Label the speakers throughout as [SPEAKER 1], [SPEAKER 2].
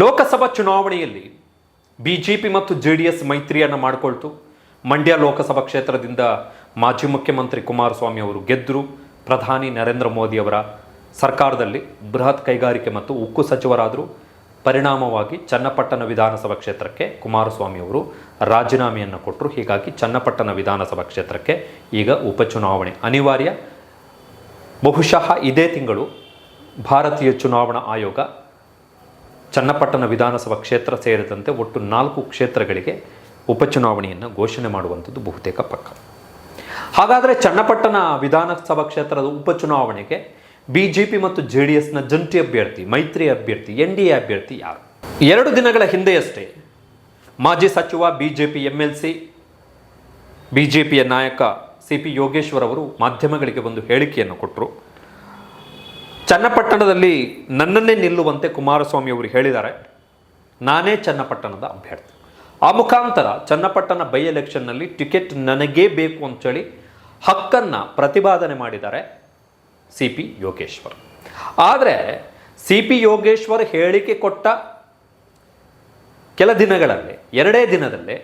[SPEAKER 1] ಲೋಕಸಭಾ ಚುನಾವಣೆಯಲ್ಲಿ B J P ಮತ್ತು J D S ಮೈತ್ರಿಯನ್ನು ಮಾಡಿಕೊಳ್ತು. ಮಂಡ್ಯ ಲೋಕಸಭಾ ಕ್ಷೇತ್ರದಿಂದ ಮಾಜಿ ಮುಖ್ಯಮಂತ್ರಿ ಕುಮಾರಸ್ವಾಮಿ ಅವರು ಗೆದ್ದರು ಪ್ರಧಾನಿ ನರೇಂದ್ರ ಮೋದಿ ಅವರ ಸರ್ಕಾರದಲ್ಲಿ ಬೃಹತ್ ಕೈಗಾರಿಕೆ ಮತ್ತು ಉಕ್ಕು ಸಚಿವರಾದರು. ಪರಿಣಾಮವಾಗಿ ಚನ್ನಪಟ್ಟಣ ವಿಧಾನಸಭಾ ಕ್ಷೇತ್ರಕ್ಕೆ ಕುಮಾರಸ್ವಾಮಿ ಅವರು ರಾಜೀನಾಮೆಯನ್ನು ಕೊಟ್ಟರು ಹೀಗಾಗಿ ಚನ್ನಪಟ್ಟಣ ವಿಧಾನಸಭಾ ಕ್ಷೇತ್ರಕ್ಕೆ ಈಗ ಉಪಚುನಾವಣೆ ಅನಿವಾರ್ಯ. ಬಹುಶಃ ಇದೇ ತಿಂಗಳು ಭಾರತೀಯ ಚುನಾವಣಾ ಆಯೋಗ ಚನ್ನಪಟ್ಟಣ ವಿಧಾನಸಭಾ ಕ್ಷೇತ್ರ ಸೇರಿದಂತೆ ಒಟ್ಟು ನಾಲ್ಕು ಕ್ಷೇತ್ರಗಳಿಗೆ ಉಪಚುನಾವಣೆಯನ್ನು ಘೋಷಣೆ ಮಾಡುವಂಥದ್ದು ಬಹುತೇಕ ಪಕ್ಕ. ಹಾಗಾದರೆ ಚನ್ನಪಟ್ಟಣ ವಿಧಾನಸಭಾ ಕ್ಷೇತ್ರದ ಉಪಚುನಾವಣೆಗೆ ಬಿ ಜೆ ಪಿ ಮತ್ತು ಜೆ ಡಿ ಎಸ್ನ ಜಂಟಿ ಅಭ್ಯರ್ಥಿ, ಮೈತ್ರಿ ಅಭ್ಯರ್ಥಿ, ಎನ್ ಡಿ ಎ ಅಭ್ಯರ್ಥಿ ಯಾರು? ಎರಡು ದಿನಗಳ ಹಿಂದೆಯಷ್ಟೇ ಮಾಜಿ ಸಚಿವ B J P M L C B J ಪಿಯ ನಾಯಕ ಸಿ ಪಿ ಯೋಗೇಶ್ವರ್ ಅವರು ಮಾಧ್ಯಮಗಳಿಗೆ ಒಂದು ಹೇಳಿಕೆಯನ್ನು ಕೊಟ್ಟರು ಚನ್ನಪಟ್ಟಣದಲ್ಲಿ ನನ್ನನ್ನೇ ನಿಲ್ಲುವಂತೆ ಕುಮಾರಸ್ವಾಮಿ ಅವರು ಹೇಳಿದ್ದಾರೆ, ನಾನೇ ಚನ್ನಪಟ್ಟಣದ ಅಭ್ಯರ್ಥಿ. ಆ ಮುಖಾಂತರ ಚನ್ನಪಟ್ಟಣ ಬೈ ಎಲೆಕ್ಷನ್ನಲ್ಲಿ ಟಿಕೆಟ್ ನನಗೇ ಬೇಕು ಅಂತೇಳಿ ಹಕ್ಕನ್ನು ಪ್ರತಿಪಾದನೆ ಮಾಡಿದ್ದಾರೆ ಸಿ ಪಿ ಯೋಗೇಶ್ವರ್. ಆದರೆ ಸಿ ಪಿ ಯೋಗೇಶ್ವರ್ ಹೇಳಿಕೆ ಕೊಟ್ಟ ಕೆಲ ದಿನಗಳಲ್ಲಿ, ಎರಡೇ ದಿನದಲ್ಲಿ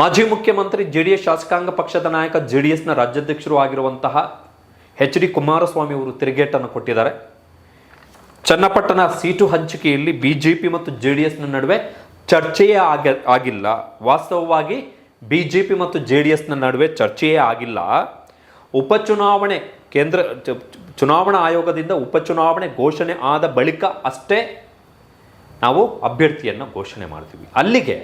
[SPEAKER 1] ಮಾಜಿ ಮುಖ್ಯಮಂತ್ರಿ ಜೆ ಡಿ ಎಸ್ ಶಾಸಕಾಂಗ ಪಕ್ಷದ ನಾಯಕ ಜೆ ಡಿ ಎಸ್ನ ರಾಜ್ಯಾಧ್ಯಕ್ಷರು ಆಗಿರುವಂತಹ ಎಚ್ ಡಿ ಕುಮಾರಸ್ವಾಮಿ ಅವರು ತಿರುಗೇಟನ್ನು ಕೊಟ್ಟಿದ್ದಾರೆ. ಚನ್ನಪಟ್ಟಣ ಸೀಟು ಹಂಚಿಕೆಯಲ್ಲಿ ಬಿ ಜೆ ಪಿ ಮತ್ತು ಜೆ ಡಿ ಎಸ್ನ ನಡುವೆ ಚರ್ಚೆಯೇ ಆಗ, ಆಗಿಲ್ಲ. ವಾಸ್ತವವಾಗಿ ಬಿ ಜೆ ಪಿ ಮತ್ತು ಜೆ ಡಿ ಎಸ್ನ ನಡುವೆ ಚರ್ಚೆಯೇ ಆಗಿಲ್ಲ. ಉಪಚುನಾವಣೆ ಕೇಂದ್ರ ಚುನಾವಣಾ ಆಯೋಗದಿಂದ ಉಪಚುನಾವಣೆ ಘೋಷಣೆ ಆದ ಬಳಿಕ ಅಷ್ಟೇ ನಾವು ಅಭ್ಯರ್ಥಿಯನ್ನು ಘೋಷಣೆ ಮಾಡ್ತೀವಿ. ಅಲ್ಲಿಗೆ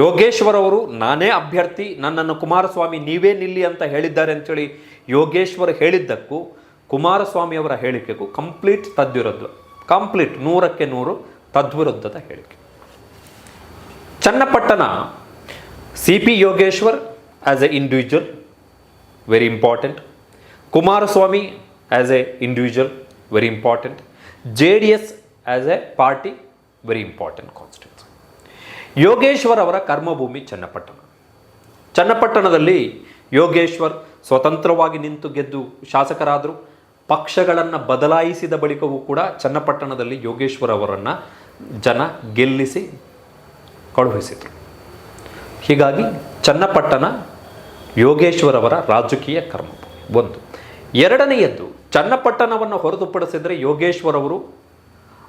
[SPEAKER 1] ಯೋಗೇಶ್ವರ್ ಅವರು ನಾನೇ ಅಭ್ಯರ್ಥಿ, ನನ್ನನ್ನು ಕುಮಾರಸ್ವಾಮಿ ನೀವೇ ನಿಲ್ಲಿ ಅಂತ ಹೇಳಿದ್ದಾರೆ ಅಂತೇಳಿ ಯೋಗೇಶ್ವರ್ ಹೇಳಿದ್ದಕ್ಕೂ ಕುಮಾರಸ್ವಾಮಿ ಅವರ ಹೇಳಿಕೆಗೂ ಕಂಪ್ಲೀಟ್ ತದ್ವಿರುದ್ಧ, ಕಂಪ್ಲೀಟ್ ನೂರಕ್ಕೆ ನೂರು ತದ್ವಿರುದ್ಧದ ಹೇಳಿಕೆ. Channapatna, C P Yogeshwar as a individual very important Kumaraswamy as a individual very important J D S as a party very important constituency Yogeshwar ಅವರ ಕರ್ಮಭೂಮಿ ಚನ್ನಪಟ್ಟಣ. ಚನ್ನಪಟ್ಟಣದಲ್ಲಿ ಯೋಗೇಶ್ವರ್ ಸ್ವತಂತ್ರವಾಗಿ ನಿಂತು ಗೆದ್ದು ಶಾಸಕರಾದರು, ಪಕ್ಷಗಳನ್ನು ಬದಲಾಯಿಸಿದ ಬಳಿಕವೂ ಕೂಡ ಚನ್ನಪಟ್ಟಣದಲ್ಲಿ ಯೋಗೇಶ್ವರ್ ಅವರನ್ನು ಜನ ಗೆಲ್ಲಿಸಿ ಕಳುಹಿಸಿದರು. ಹೀಗಾಗಿ ಚನ್ನಪಟ್ಟಣ ಯೋಗೇಶ್ವರವರ ರಾಜಕೀಯ ಕರ್ಮ. ಒಂದು. ಎರಡನೆಯದ್ದು, ಚನ್ನಪಟ್ಟಣವನ್ನು ಹೊರತುಪಡಿಸಿದರೆ ಯೋಗೇಶ್ವರ್ ಅವರು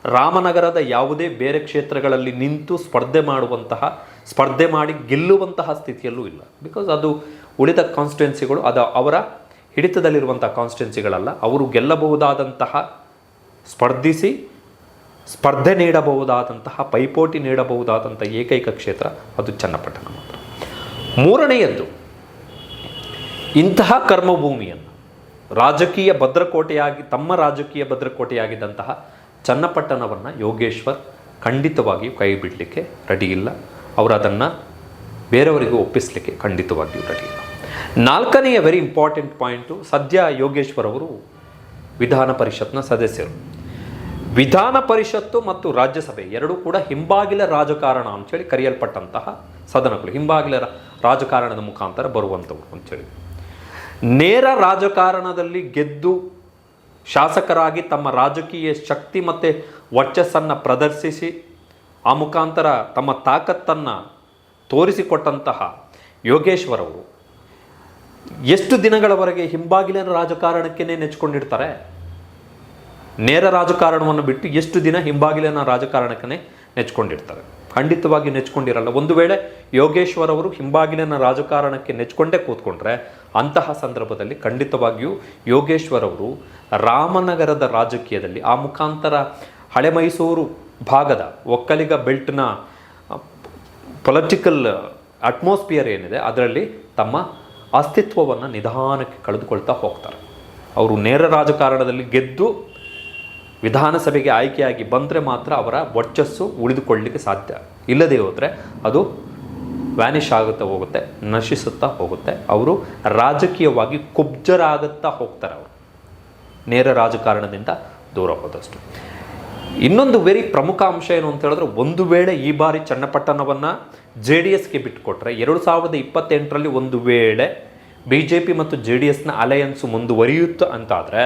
[SPEAKER 1] ರಾಮನಗರದ ಯಾವುದೇ ಬೇರೆ ಕ್ಷೇತ್ರಗಳಲ್ಲಿ ನಿಂತು ಸ್ಪರ್ಧೆ ಮಾಡುವಂತಹ, ಸ್ಪರ್ಧೆ ಮಾಡಿ ಗೆಲ್ಲುವಂತಹ ಸ್ಥಿತಿಯಲ್ಲೂ ಇಲ್ಲ. ಬಿಕಾಸ್ ಅದು ಉಳಿದ ಕಾನ್ಸ್ಟಿಟ್ಯುನ್ಸಿಗಳು ಅದು ಅವರ ಹಿಡಿತದಲ್ಲಿರುವಂಥ ಕಾನ್ಸ್ಟಿಟ್ಯುನ್ಸಿಗಳಲ್ಲ ಅವರು ಗೆಲ್ಲಬಹುದಾದಂತಹ, ಸ್ಪರ್ಧಿಸಿ ಸ್ಪರ್ಧೆ ನೀಡಬಹುದಾದಂತಹ, ಪೈಪೋಟಿ ನೀಡಬಹುದಾದಂಥ ಏಕೈಕ ಕ್ಷೇತ್ರ ಅದು ಚನ್ನಪಟ್ಟಣ ಮಾತ್ರ. ಮೂರನೆಯದ್ದು, ಇಂತಹ ಕರ್ಮಭೂಮಿಯನ್ನು ರಾಜಕೀಯ ಭದ್ರಕೋಟೆಯಾಗಿ, ತಮ್ಮ ರಾಜಕೀಯ ಭದ್ರಕೋಟೆಯಾಗಿದ್ದಂತಹ ಚನ್ನಪಟ್ಟಣವನ್ನು ಯೋಗೇಶ್ವರ್ ಖಂಡಿತವಾಗಿಯೂ ಕೈ ಬಿಡಲಿಕ್ಕೆ ರೆಡಿ ಇಲ್ಲ. ಅವರು ಅದನ್ನು ಬೇರೆಯವರಿಗೂ ಒಪ್ಪಿಸಲಿಕ್ಕೆ ಖಂಡಿತವಾಗಿಯೂ ರೆಡಿ ಇಲ್ಲ. ನಾಲ್ಕನೆಯ ವೆರಿ ಇಂಪಾರ್ಟೆಂಟ್ ಪಾಯಿಂಟು ಸದ್ಯ ಯೋಗೇಶ್ವರ್ ಅವರು ವಿಧಾನ ಪರಿಷತ್ನ ಸದಸ್ಯರು. ವಿಧಾನ ಪರಿಷತ್ತು ಮತ್ತು ರಾಜ್ಯಸಭೆ ಎರಡೂ ಕೂಡ ಹಿಂಬಾಗಿಲ ರಾಜಕಾರಣ ಅಂಥೇಳಿ ಕರೆಯಲ್ಪಟ್ಟಂತಹ ಸದನಗಳು. ಹಿಂಬಾಗಿಲ ರಾಜಕಾರಣದ ಮುಖಾಂತರ ಬರುವಂಥವು ಅಂಥೇಳಿ ನೇರ ರಾಜಕಾರಣದಲ್ಲಿ ಗೆದ್ದು ಶಾಸಕರಾಗಿ ತಮ್ಮ ರಾಜಕೀಯ ಶಕ್ತಿ ಮತ್ತು ವರ್ಚಸ್ಸನ್ನು ಪ್ರದರ್ಶಿಸಿ, ಆ ಮುಖಾಂತರ ತಮ್ಮ ತಾಕತ್ತನ್ನು ತೋರಿಸಿಕೊಟ್ಟಂತಹ ಯೋಗೇಶ್ವರ್ ಅವರು ಎಷ್ಟು ದಿನಗಳವರೆಗೆ ಹಿಂಬಾಗಿಲಿನ ರಾಜಕಾರಣಕ್ಕೇನೆ ನೆಚ್ಕೊಂಡಿರ್ತಾರೆ? ನೇರ ರಾಜಕಾರಣವನ್ನು ಬಿಟ್ಟು ಎಷ್ಟು ದಿನ ಹಿಂಬಾಗಿಲಿನ ರಾಜಕಾರಣಕ್ಕೇ ನೆಚ್ಕೊಂಡಿರ್ತಾರೆ? ಖಂಡಿತವಾಗಿ ನೆಚ್ಕೊಂಡಿರಲ್ಲ. ಒಂದು ವೇಳೆ ಯೋಗೇಶ್ವರ್ ಅವರು ಹಿಂಬಾಗಿಲಿನ ರಾಜಕಾರಣಕ್ಕೆ ನೆಚ್ಕೊಂಡೇ ಕೂತ್ಕೊಂಡ್ರೆ, ಅಂತಹ ಸಂದರ್ಭದಲ್ಲಿ ಖಂಡಿತವಾಗಿಯೂ ಯೋಗೇಶ್ವರ್ ಅವರು ರಾಮನಗರದ ರಾಜಕೀಯದಲ್ಲಿ, ಆ ಮುಖಾಂತರ ಹಳೆ ಮೈಸೂರು ಭಾಗದ ಒಕ್ಕಲಿಗ ಬೆಲ್ಟ್ನ ಪೊಲಿಟಿಕಲ್ ಅಟ್ಮಾಸ್ಫಿಯರ್ ಏನಿದೆ, ಅದರಲ್ಲಿ ತಮ್ಮ ಅಸ್ತಿತ್ವವನ್ನು ನಿಧಾನಕ್ಕೆ ಕಳೆದುಕೊಳ್ತಾ ಹೋಗ್ತಾರೆ. ಅವರು ನೇರ ರಾಜಕಾರಣದಲ್ಲಿ ಗೆದ್ದು ವಿಧಾನಸಭೆಗೆ ಆಯ್ಕೆಯಾಗಿ ಬಂದರೆ ಮಾತ್ರ ಅವರ ವರ್ಚಸ್ಸು ಉಳಿದುಕೊಳ್ಳಲಿಕ್ಕೆ ಸಾಧ್ಯ. ಇಲ್ಲದೇ ಹೋದರೆ ಅದು ವ್ಯಾನಿಷ್ ಆಗುತ್ತಾ ಹೋಗುತ್ತೆ, ನಶಿಸುತ್ತಾ ಹೋಗುತ್ತೆ. ಅವರು ರಾಜಕೀಯವಾಗಿ ಕುಬ್ಜರಾಗುತ್ತಾ ಹೋಗ್ತಾರೆ ಅವರು. ನೇರ ರಾಜಕಾರಣದಿಂದ ದೂರ ಹೋದಷ್ಟು. ಇನ್ನೊಂದು ವೆರಿ ಪ್ರಮುಖ ಅಂಶ ಏನು ಅಂತ ಹೇಳಿದ್ರೆ ಒಂದು ವೇಳೆ ಈ ಬಾರಿ ಚನ್ನಪಟ್ಟಣವನ್ನು ಜೆ ಡಿ ಎಸ್ಗೆ ಬಿಟ್ಟುಕೊಟ್ರೆ ಎರಡು ಸಾವಿರದ ಇಪ್ಪತ್ತೆಂಟರಲ್ಲಿ ಒಂದು ವೇಳೆ ಬಿ ಜೆ ಪಿ ಮತ್ತು ಜೆ ಡಿ ಎಸ್ನ ಅಲಯನ್ಸು ಮುಂದುವರಿಯುತ್ತೆ ಅಂತಾದರೆ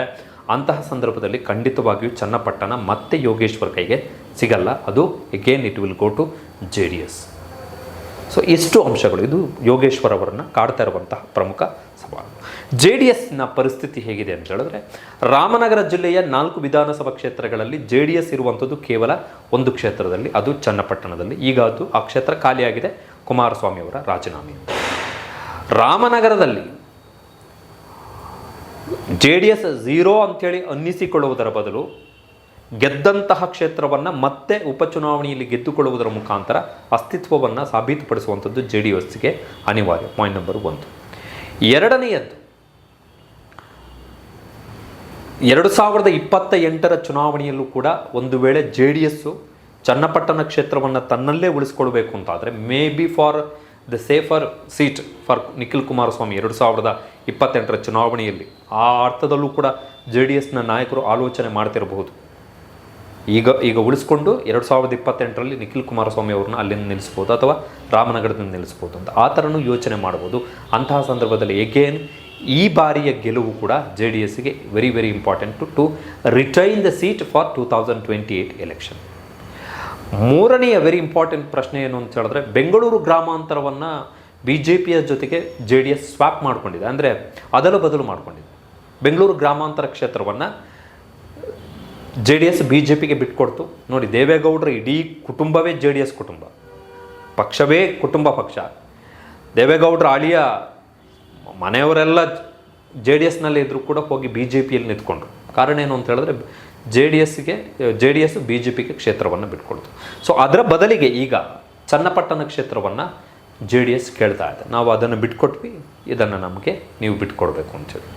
[SPEAKER 1] ಅಂತಹ ಸಂದರ್ಭದಲ್ಲಿ ಖಂಡಿತವಾಗಿಯೂ ಚನ್ನಪಟ್ಟಣ ಮತ್ತೆ ಯೋಗೇಶ್ವರ್ ಕೈಗೆ ಸಿಗಲ್ಲ. ಅದು again it will go to J D S. So ಎಷ್ಟು ಅಂಶಗಳು. ಇದು ಯೋಗೇಶ್ವರ್ ಅವರನ್ನು ಕಾಡ್ತಾ ಇರುವಂತಹ ಪ್ರಮುಖ ಸವಾಲು. ಜೆ ಡಿ ಎಸ್ನ ಪರಿಸ್ಥಿತಿ ಹೇಗಿದೆ ಅಂತ ಹೇಳಿದ್ರೆ, ರಾಮನಗರ ಜಿಲ್ಲೆಯ ನಾಲ್ಕು ವಿಧಾನಸಭಾ ಕ್ಷೇತ್ರಗಳಲ್ಲಿ ಜೆ ಡಿ ಎಸ್ ಇರುವಂಥದ್ದು ಕೇವಲ ಒಂದು ಕ್ಷೇತ್ರದಲ್ಲಿ, ಅದು ಚನ್ನಪಟ್ಟಣದಲ್ಲಿ. ಈಗ ಅದು ಆ ಕ್ಷೇತ್ರ ಖಾಲಿಯಾಗಿದೆ. ಕುಮಾರಸ್ವಾಮಿ ಅವರ ರಾಜೀನಾಮೆ ರಾಮನಗರದಲ್ಲಿ ಜೆ ಡಿ ಎಸ್ ಝೀರೋ ಅಂಥೇಳಿ ಅನ್ನಿಸಿಕೊಳ್ಳುವುದರ ಬದಲು ಗೆದ್ದಂತಹ ಕ್ಷೇತ್ರವನ್ನು ಮತ್ತೆ ಉಪಚುನಾವಣೆಯಲ್ಲಿ ಗೆದ್ದುಕೊಳ್ಳುವುದರ ಮುಖಾಂತರ ಅಸ್ತಿತ್ವವನ್ನು ಸಾಬೀತುಪಡಿಸುವಂಥದ್ದು ಜೆ ಡಿ ಎಸ್ಗೆ ಅನಿವಾರ್ಯ. ಪಾಯಿಂಟ್ ನಂಬರ್ ಒಂದು. ಎರಡನೆಯದ್ದು, ಎರಡು ಸಾವಿರದ ಇಪ್ಪತ್ತ ಎಂಟರ ಚುನಾವಣೆಯಲ್ಲೂ ಕೂಡ ಒಂದು ವೇಳೆ ಜೆ ಡಿ ಎಸ್ಸು ಚನ್ನಪಟ್ಟಣ ಕ್ಷೇತ್ರವನ್ನು ತನ್ನಲ್ಲೇ ಉಳಿಸ್ಕೊಳ್ಬೇಕು ಅಂತಾದರೆ maybe for the safer seat for Nikhil Kumaraswamy ಎರಡು ಸಾವಿರದ ಇಪ್ಪತ್ತೆಂಟರ ಚುನಾವಣೆಯಲ್ಲಿ ಆ ಅರ್ಥದಲ್ಲೂ ಕೂಡ ಜೆ ಡಿ ಎಸ್ನ ನಾಯಕರು ಆಲೋಚನೆ ಮಾಡ್ತಿರಬಹುದು. ಈಗ ಈಗ ಉಳಿಸ್ಕೊಂಡು ಎರಡು ಸಾವಿರದ ಇಪ್ಪತ್ತೆಂಟರಲ್ಲಿ ನಿಖಿಲ್ ಕುಮಾರಸ್ವಾಮಿ ಅವ್ರನ್ನ ಅಲ್ಲಿಂದ ನಿಲ್ಲಿಸ್ಬೋದು ಅಥವಾ ರಾಮನಗರದಿಂದ ನಿಲ್ಲಿಸ್ಬೋದು ಅಂತ. ಆ ಥರನೂ ಯೋಚನೆ ಮಾಡ್ಬೋದು. ಅಂತಹ ಸಂದರ್ಭದಲ್ಲಿ ಎಗೇನ್ ಈ ಬಾರಿಯ ಗೆಲುವು ಕೂಡ ಜೆ ಡಿ ಎಸ್ಗೆ very very important to retain the seat for two thousand twenty eight election ಮೂರನೆಯ ವೆರಿ ಇಂಪಾರ್ಟೆಂಟ್ ಪ್ರಶ್ನೆ ಏನು ಅಂತ ಹೇಳಿದ್ರೆ, ಬೆಂಗಳೂರು ಗ್ರಾಮಾಂತರವನ್ನು ಬಿ ಜೆ ಪಿಯ ಜೊತೆಗೆ ಜೆ ಡಿ ಎಸ್ ಸ್ವಾಪ್ ಮಾಡ್ಕೊಂಡಿದೆ. ಅಂದರೆ ಅದಲು ಬದಲು ಮಾಡ್ಕೊಂಡಿದೆ. ಬೆಂಗಳೂರು ಗ್ರಾಮಾಂತರ ಕ್ಷೇತ್ರವನ್ನು J D S B J ಪಿಗೆ ಬಿಟ್ಕೊಡ್ತು. ನೋಡಿ, ದೇವೇಗೌಡರ ಇಡೀ ಕುಟುಂಬವೇ ಜೆ ಡಿ ಎಸ್ ಕುಟುಂಬ. ಪಕ್ಷವೇ ಕುಟುಂಬ ಪಕ್ಷ. ದೇವೇಗೌಡರ ಅಳಿಯ ಮನೆಯವರೆಲ್ಲ ಜೆ ಡಿ ಎಸ್ನಲ್ಲಿ ಇದ್ದರೂ ಕೂಡ ಹೋಗಿ ಬಿ ಜೆ ಪಿಯಲ್ಲಿ ನಿಂತ್ಕೊಂಡ್ರು. ಕಾರಣ ಏನು ಅಂತ ಹೇಳಿದ್ರೆ ಜೆ ಡಿ ಎಸ್ಗೆ J D S B J ಪಿಗೆ ಕ್ಷೇತ್ರವನ್ನು ಬಿಟ್ಕೊಡ್ತು. ಸೊ ಅದರ ಬದಲಿಗೆ ಈಗ ಚನ್ನಪಟ್ಟಣ ಕ್ಷೇತ್ರವನ್ನು ಜೆ ಡಿ ಎಸ್ ಕೇಳ್ತಾ ಇದೆ. ನಾವು ಅದನ್ನು ಬಿಟ್ಕೊಟ್ವಿ, ಇದನ್ನು ನಮಗೆ ನೀವು ಬಿಟ್ಕೊಡ್ಬೇಕು ಅಂತೇಳಿ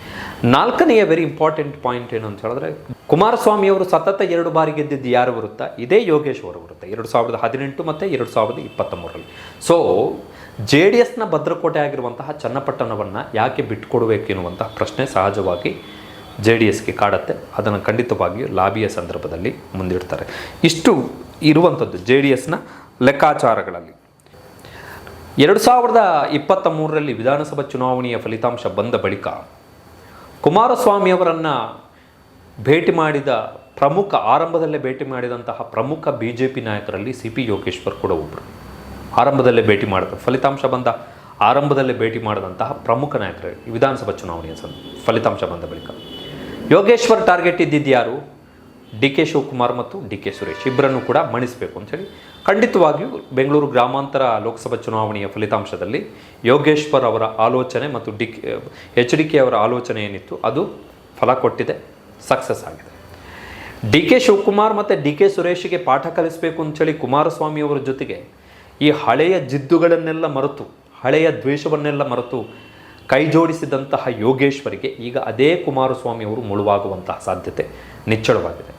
[SPEAKER 1] ನಾಲ್ಕನೆಯ ವೆರಿ ಇಂಪಾರ್ಟೆಂಟ್ ಪಾಯಿಂಟ್ ಏನು ಅಂತ ಹೇಳಿದ್ರೆ, ಕುಮಾರಸ್ವಾಮಿ ಅವರು ಸತತ ಎರಡು ಬಾರಿ ಗೆದ್ದಿದ್ದು ಯಾರು ಬರುತ್ತಾ? ಇದೇ ಯೋಗೇಶ್ವರ ಬರುತ್ತೆ. ಎರಡು ಸಾವಿರದ ಹದಿನೆಂಟು ಮತ್ತು ಎರಡು ಸಾವಿರದ ಇಪ್ಪತ್ತ ಮೂರರಲ್ಲಿ ಸೊ ಜೆ ಡಿ ಎಸ್ನ ಭದ್ರಕೋಟೆ ಆಗಿರುವಂತಹ ಚನ್ನಪಟ್ಟಣವನ್ನು ಯಾಕೆ ಬಿಟ್ಕೊಡ್ಬೇಕು ಎನ್ನುವಂತಹ ಪ್ರಶ್ನೆ ಸಹಜವಾಗಿ ಜೆ ಡಿ ಎಸ್ಗೆ ಕಾಡತ್ತೆ. ಅದನ್ನು ಖಂಡಿತವಾಗಿಯೂ ಲಾಬಿಯ ಸಂದರ್ಭದಲ್ಲಿ ಮುಂದಿಡ್ತಾರೆ. ಇಷ್ಟು ಇರುವಂಥದ್ದು ಜೆ ಡಿ ಎಸ್ನ ಲೆಕ್ಕಾಚಾರಗಳಲ್ಲಿ. ಎರಡು ಸಾವಿರದ ಇಪ್ಪತ್ತ ಮೂರರಲ್ಲಿ ವಿಧಾನಸಭಾ ಚುನಾವಣೆಯ ಫಲಿತಾಂಶ ಬಂದ ಬಳಿಕ ಕುಮಾರಸ್ವಾಮಿ ಅವರನ್ನು ಭೇಟಿ ಮಾಡಿದ ಪ್ರಮುಖ, ಆರಂಭದಲ್ಲೇ ಭೇಟಿ ಮಾಡಿದಂತಹ ಪ್ರಮುಖ ಬಿ ಜೆ ಪಿ ನಾಯಕರಲ್ಲಿ ಸಿ ಪಿ ಯೋಗೇಶ್ವರ್ ಕೂಡ ಒಬ್ಬರು ಆರಂಭದಲ್ಲೇ ಭೇಟಿ ಮಾಡಿದ, ಫಲಿತಾಂಶ ಬಂದ, ಆರಂಭದಲ್ಲೇ ಭೇಟಿ ಮಾಡಿದಂತಹ ಪ್ರಮುಖ ನಾಯಕರಲ್ಲಿ ವಿಧಾನಸಭಾ ಚುನಾವಣೆಯ ಫಲಿತಾಂಶ ಬಂದ ಬಳಿಕ. ಯೋಗೇಶ್ವರ್ ಟಾರ್ಗೆಟ್ ಇದ್ದಿದ್ದು ಯಾರು? ಡಿ ಕೆ ಶಿವಕುಮಾರ್ ಮತ್ತು ಡಿ ಕೆ ಸುರೇಶ್ ಇಬ್ಬರನ್ನು ಕೂಡ ಮಣಿಸಬೇಕು ಅಂತೇಳಿ ಖಂಡಿತವಾಗಿಯೂ ಬೆಂಗಳೂರು ಗ್ರಾಮಾಂತರ ಲೋಕಸಭಾ ಚುನಾವಣೆಯ ಫಲಿತಾಂಶದಲ್ಲಿ ಯೋಗೇಶ್ವರ್ ಅವರ ಆಲೋಚನೆ ಮತ್ತು ಡಿ ಎಚ್ ಡಿ ಕೆ ಅವರ ಆಲೋಚನೆ ಏನಿತ್ತು, ಅದು ಫಲ ಕೊಟ್ಟಿದೆ, ಸಕ್ಸಸ್ ಆಗಿದೆ. ಡಿ ಕೆ ಶಿವಕುಮಾರ್ ಮತ್ತು ಡಿ ಕೆ ಸುರೇಶ್ಗೆ ಪಾಠ ಕಲಿಸಬೇಕು ಅಂತೇಳಿ ಕುಮಾರಸ್ವಾಮಿ ಅವರ ಜೊತೆಗೆ ಈ ಹಳೆಯ ಜಿದ್ದುಗಳನ್ನೆಲ್ಲ ಮರೆತು, ಹಳೆಯ ದ್ವೇಷವನ್ನೆಲ್ಲ ಮರೆತು ಕೈ ಜೋಡಿಸಿದಂತಹ ಯೋಗೇಶ್ವರಿಗೆ ಈಗ ಅದೇ ಕುಮಾರಸ್ವಾಮಿ ಅವರು ಮುಳುವಾಗುವಂತಹ ಸಾಧ್ಯತೆ ನಿಚ್ಚಳವಾಗಿದೆ.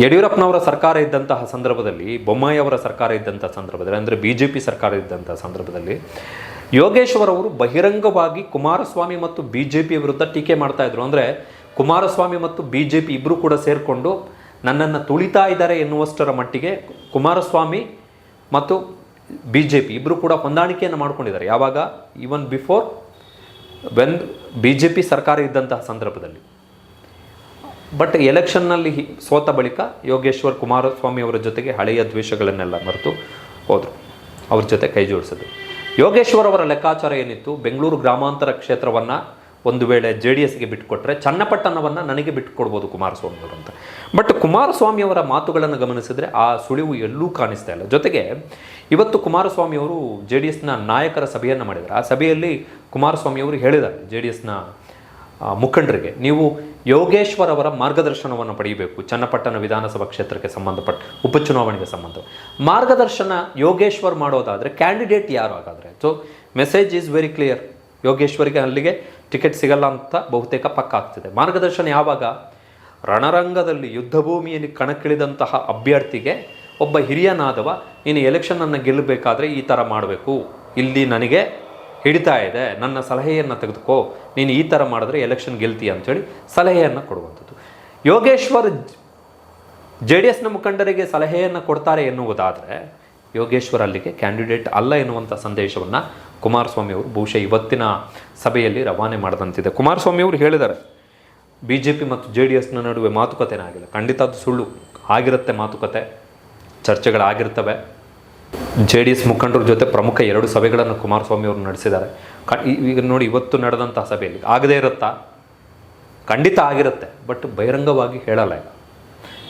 [SPEAKER 1] ಯಡಿಯೂರಪ್ಪನವರ ಸರ್ಕಾರ ಇದ್ದಂತಹ ಸಂದರ್ಭದಲ್ಲಿ ಬೊಮ್ಮಾಯಿ ಅವರ ಸರ್ಕಾರ ಇದ್ದಂಥ ಸಂದರ್ಭದಲ್ಲಿ, ಅಂದರೆ ಬಿ ಜೆ ಪಿ ಸರ್ಕಾರ ಇದ್ದಂಥ ಸಂದರ್ಭದಲ್ಲಿ ಯೋಗೇಶ್ವರ್ ಅವರು ಬಹಿರಂಗವಾಗಿ ಕುಮಾರಸ್ವಾಮಿ ಮತ್ತು ಬಿ ಜೆ ಪಿ ವಿರುದ್ಧ ಟೀಕೆ ಮಾಡ್ತಾ ಇದ್ರು. ಅಂದರೆ ಕುಮಾರಸ್ವಾಮಿ ಮತ್ತು ಬಿ ಜೆ ಪಿ ಇಬ್ಬರು ಕೂಡ ಸೇರಿಕೊಂಡು ನನ್ನನ್ನು ತುಳಿತಾ ಇದ್ದಾರೆ ಎನ್ನುವಷ್ಟರ ಮಟ್ಟಿಗೆ ಕುಮಾರಸ್ವಾಮಿ ಮತ್ತು ಬಿ ಜೆ ಪಿ ಇಬ್ಬರು ಕೂಡ ಹೊಂದಾಣಿಕೆಯನ್ನು ಮಾಡ್ಕೊಂಡಿದ್ದಾರೆ. ಯಾವಾಗ? Even before when B J P ಸರ್ಕಾರ ಇದ್ದಂತಹ ಸಂದರ್ಭದಲ್ಲಿ. ಬಟ್ ಎಲೆಕ್ಷನ್ನಲ್ಲಿ ಸೋತ ಬಳಿಕ ಯೋಗೇಶ್ವರ್ ಕುಮಾರಸ್ವಾಮಿ ಅವರ ಜೊತೆಗೆ ಹಳೆಯ ದ್ವೇಷಗಳನ್ನೆಲ್ಲ ಮರೆತು ಹೋದರು. ಅವ್ರ ಜೊತೆ ಕೈ ಜೋಡಿಸಿದ್ರು. ಯೋಗೇಶ್ವರ್ ಅವರ ಲೆಕ್ಕಾಚಾರ ಏನಿತ್ತು? ಬೆಂಗಳೂರು ಗ್ರಾಮಾಂತರ ಕ್ಷೇತ್ರವನ್ನು ಒಂದು ವೇಳೆ ಜೆ ಡಿ ಎಸ್ಗೆ ಬಿಟ್ಟುಕೊಟ್ರೆ ಚನ್ನಪಟ್ಟಣವನ್ನು ನನಗೆ ಬಿಟ್ಟುಕೊಡ್ಬೋದು ಕುಮಾರಸ್ವಾಮಿ ಅವರು ಅಂತ. ಬಟ್ ಕುಮಾರಸ್ವಾಮಿ ಅವರ ಮಾತುಗಳನ್ನು ಗಮನಿಸಿದರೆ ಆ ಸುಳಿವು ಎಲ್ಲೂ ಕಾಣಿಸ್ತಾ ಇಲ್ಲ. ಜೊತೆಗೆ ಇವತ್ತು ಕುಮಾರಸ್ವಾಮಿ ಅವರು ಜೆ ಡಿ ಎಸ್ನ ನಾಯಕರ ಸಭೆಯನ್ನು ಮಾಡಿದರು ಆ ಸಭೆಯಲ್ಲಿ ಕುಮಾರಸ್ವಾಮಿ ಅವರು ಹೇಳಿದ್ದಾರೆ. ಜೆ ಡಿ ಎಸ್ನ ಮುಖಂಡರಿಗೆ. ನೀವು ಯೋಗೇಶ್ವರ್ ಅವರ ಮಾರ್ಗದರ್ಶನವನ್ನು ಪಡೆಯಬೇಕು. ಚನ್ನಪಟ್ಟಣ ವಿಧಾನಸಭಾ ಕ್ಷೇತ್ರಕ್ಕೆ ಸಂಬಂಧಪಟ್ಟ ಉಪಚುನಾವಣೆಗೆ ಸಂಬಂಧ. ಮಾರ್ಗದರ್ಶನ ಯೋಗೇಶ್ವರ್ ಮಾಡೋದಾದರೆ ಕ್ಯಾಂಡಿಡೇಟ್ ಯಾರು ಹಾಗಾದರೆ? So message is very clear ಯೋಗೇಶ್ವರಿಗೆ ಅಲ್ಲಿಗೆ ಟಿಕೆಟ್ ಸಿಗಲ್ಲ ಅಂತ ಬಹುತೇಕ ಪಕ್ಕ ಆಗ್ತಿದೆ. ಮಾರ್ಗದರ್ಶನ ಯಾವಾಗ? ರಣರಂಗದಲ್ಲಿ ಯುದ್ಧ ಭೂಮಿಯಲ್ಲಿ ಕಣಕ್ಕಿಳಿದಂತಹ ಅಭ್ಯರ್ಥಿಗೆ ಒಬ್ಬ ಹಿರಿಯನಾದವ, ನೀನು ಎಲೆಕ್ಷನನ್ನು ಗೆಲ್ಲಬೇಕಾದ್ರೆ ಈ ಥರ ಮಾಡಬೇಕು. ಇಲ್ಲಿ ನನಗೆ ಹಿಡಿತಾ ಇದೆ, ನನ್ನ ಸಲಹೆಯನ್ನು ತೆಗೆದುಕೋ, ನೀನು ಈ ಥರ ಮಾಡಿದ್ರೆ ಎಲೆಕ್ಷನ್ ಗೆಲ್ತೀಯ ಅಂಥೇಳಿ ಸಲಹೆಯನ್ನು ಕೊಡುವಂಥದ್ದು. ಯೋಗೇಶ್ವರ್ ಜೆ ಡಿ ಎಸ್ನ ಮುಖಂಡರಿಗೆ ಸಲಹೆಯನ್ನು ಕೊಡ್ತಾರೆ ಎನ್ನುವುದಾದರೆ, ಯೋಗೇಶ್ವರ್ ಅಲ್ಲಿಗೆ ಕ್ಯಾಂಡಿಡೇಟ್ ಅಲ್ಲ ಎನ್ನುವಂಥ ಸಂದೇಶವನ್ನು ಕುಮಾರಸ್ವಾಮಿ ಅವರು ಬಹುಶಃ ಇವತ್ತಿನ ಸಭೆಯಲ್ಲಿ ರವಾನೆ ಮಾಡಿದಂತಿದೆ. ಕುಮಾರಸ್ವಾಮಿ ಅವರು ಹೇಳಿದ್ದಾರೆ, ಬಿ ಜೆ ಪಿ ಮತ್ತು ಜೆ ಡಿ ಎಸ್ನ ನಡುವೆ ಮಾತುಕತೆನೇ ಆಗಿಲ್ಲ ಖಂಡಿತ ಅದು ಸುಳ್ಳು. ಆಗಿರುತ್ತೆ ಮಾತುಕತೆ, ಚರ್ಚೆಗಳಾಗಿರ್ತವೆ. ಜೆ ಡಿ ಎಸ್ ಮುಖಂಡರ ಜೊತೆ ಪ್ರಮುಖ ಎರಡು ಸಭೆಗಳನ್ನು ಕುಮಾರಸ್ವಾಮಿ ಅವರು ನಡೆಸಿದ್ದಾರೆ. ಈಗ ನೋಡಿ ಇವತ್ತು ನಡೆದಂಥ ಸಭೆಯಲ್ಲಿ ಆಗದೇ ಇರುತ್ತಾ? ಖಂಡಿತ ಆಗಿರುತ್ತೆ, ಬಟ್ ಬಹಿರಂಗವಾಗಿ ಹೇಳಲ್ಲ ಈಗ.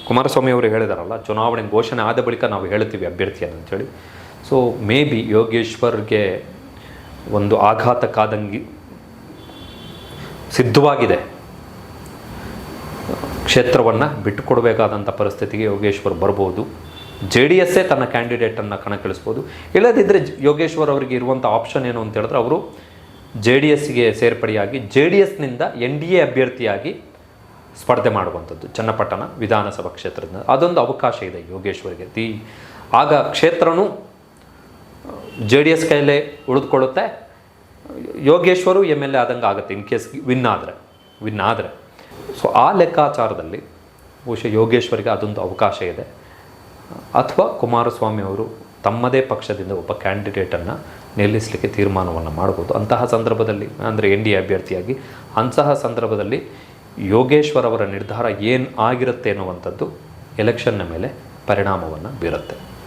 [SPEAKER 1] ಕುಮಾರಸ್ವಾಮಿ ಅವರು ಹೇಳಿದಾರಲ್ಲ, ಚುನಾವಣೆ ಘೋಷಣೆ ಆದ ಬಳಿಕ ನಾವು ಹೇಳ್ತೀವಿ ಅಭ್ಯರ್ಥಿಯನ್ನು ಅಂತೇಳಿ. ಸೊ ಮೇ ಬಿ ಯೋಗೇಶ್ವರ್ಗೆ ಒಂದು ಆಘಾತಕ್ಕಾದಂಗಿ ಸಿದ್ಧವಾಗಿದೆ. ಕ್ಷೇತ್ರವನ್ನು ಬಿಟ್ಟುಕೊಡಬೇಕಾದಂಥ ಪರಿಸ್ಥಿತಿಗೆ ಯೋಗೇಶ್ವರ್ ಬರ್ಬೋದು. ಜೆ ಡಿ ಎಸ್ಸೇ ತನ್ನ ಕ್ಯಾಂಡಿಡೇಟನ್ನು ಕಣಕ್ಕಿಳಿಸ್ಬೋದು. ಇಲ್ಲದಿದ್ದರೆ ಯೋಗೇಶ್ವರ್ ಅವರಿಗೆ ಇರುವಂಥ ಆಪ್ಷನ್ ಏನು ಅಂತ ಹೇಳಿದ್ರೆ ಅವರು ಜೆ ಡಿ ಎಸ್ಗೆ ಸೇರ್ಪಡೆಯಾಗಿ ಜೆ ಡಿ ಎಸ್ನಿಂದ ಎನ್ ಡಿ ಎ ಅಭ್ಯರ್ಥಿಯಾಗಿ ಸ್ಪರ್ಧೆ ಮಾಡುವಂಥದ್ದು, ಚನ್ನಪಟ್ಟಣ ವಿಧಾನಸಭಾ ಕ್ಷೇತ್ರದಿಂದ ಅದೊಂದು ಅವಕಾಶ ಇದೆ ಯೋಗೇಶ್ವರಿಗೆ. ದಿ ಆಗ ಕ್ಷೇತ್ರನೂ ಜೆ ಡಿ ಎಸ್ ಕೈಯಲ್ಲೇ ಉಳಿದುಕೊಳ್ಳುತ್ತೆ. ಯೋಗೇಶ್ವರು ಎಂ ಎಲ್ ಎ ಆದಂಗೆ ಆಗುತ್ತೆ ಇನ್ ಕೇಸ್ ವಿನ್ ಆದರೆ ವಿನ್ ಆದರೆ. ಸೊ ಆ ಲೆಕ್ಕಾಚಾರದಲ್ಲಿ ಬಹುಶಃ ಯೋಗೇಶ್ವರಿಗೆ ಅದೊಂದು ಅವಕಾಶ ಇದೆ. ಅಥವಾ ಕುಮಾರಸ್ವಾಮಿ ಅವರು ತಮ್ಮದೇ ಪಕ್ಷದಿಂದ ಒಬ್ಬ ಕ್ಯಾಂಡಿಡೇಟನ್ನು ನಿಲ್ಲಿಸಲಿಕ್ಕೆ ತೀರ್ಮಾನವನ್ನು ಮಾಡ್ಬೋದು. ಅಂತಹ ಸಂದರ್ಭದಲ್ಲಿ, ಅಂದರೆ ಎನ್ ಡಿ ಎ ಅಭ್ಯರ್ಥಿಯಾಗಿ, ಅಂತಹ ಸಂದರ್ಭದಲ್ಲಿ ಯೋಗೇಶ್ವರ್ ಅವರ ನಿರ್ಧಾರ ಏನು ಆಗಿರುತ್ತೆ ಅನ್ನುವಂಥದ್ದು ಎಲೆಕ್ಷನ್ನ ಮೇಲೆ ಪರಿಣಾಮವನ್ನು ಬೀರುತ್ತೆ.